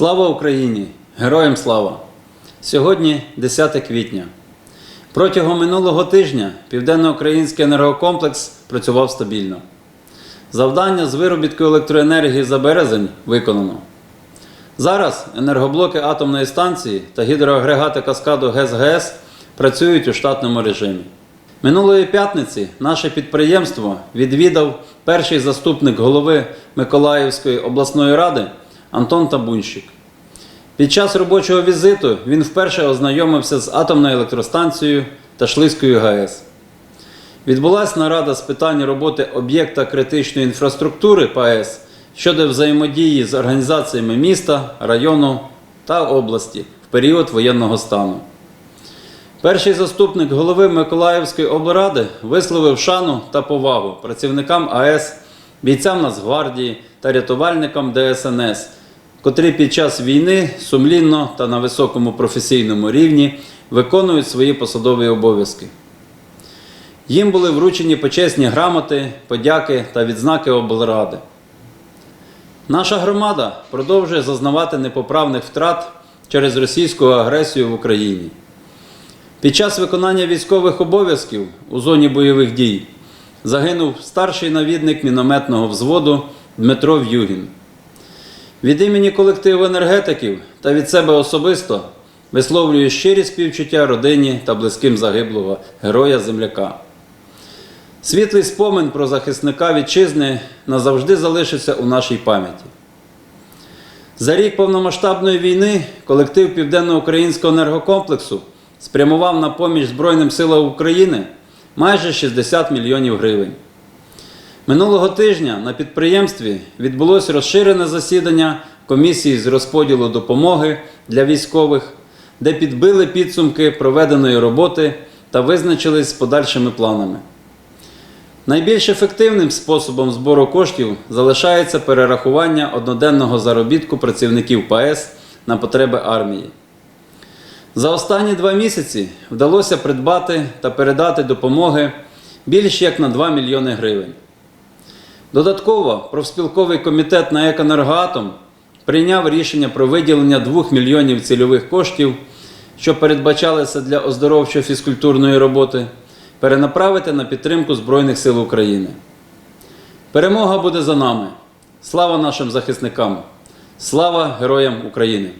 Слава Україні! Героям слава! Сьогодні 10 квітня. Протягом минулого тижня Південноукраїнський енергокомплекс працював стабільно. Завдання з виробітку електроенергії за березень виконано. Зараз енергоблоки атомної станції та гідроагрегати каскаду ГЕС-ГЕС працюють у штатному режимі. Минулої п'ятниці наше підприємство відвідав перший заступник голови Миколаївської обласної ради Антон Табунщик. Під час робочого візиту він вперше ознайомився з атомною електростанцією та Шлизькою ГАЕС. Відбулася нарада з питань роботи об'єкта критичної інфраструктури ПАЕС щодо взаємодії з організаціями міста, району та області в період воєнного стану. Перший заступник голови Миколаївської облради висловив шану та повагу працівникам АЕС, бійцям Нацгвардії та рятувальникам ДСНС, котрі під час війни сумлінно та на високому професійному рівні виконують свої посадові обов'язки. Їм були вручені почесні грамоти, подяки та відзнаки облради. Наша громада продовжує зазнавати непоправних втрат через російську агресію в Україні. Під час виконання військових обов'язків у зоні бойових дій загинув старший навідник мінометного взводу Дмитро В'югін. Від імені колективу енергетиків та від себе особисто висловлюю щирі співчуття родині та близьким загиблого героя-земляка. Світлий спомин про захисника вітчизни назавжди залишиться у нашій пам'яті. За рік повномасштабної війни колектив Південноукраїнського енергокомплексу спрямував на поміч Збройним силам України майже 60 мільйонів гривень. Минулого тижня на підприємстві відбулося розширене засідання комісії з розподілу допомоги для військових, де підбили підсумки проведеної роботи та визначились з подальшими планами. Найбільш ефективним способом збору коштів залишається перерахування одноденного заробітку працівників ПАЕС на потреби армії. За останні два місяці вдалося придбати та передати допомоги більш як на 2 мільйони гривень. Додатково профспілковий комітет на «Еконергоатом» прийняв рішення про виділення 2 мільйонів цільових коштів, що передбачалися для оздоровчо-фізкультурної роботи, перенаправити на підтримку Збройних сил України. Перемога буде за нами. Слава нашим захисникам! Слава героям України!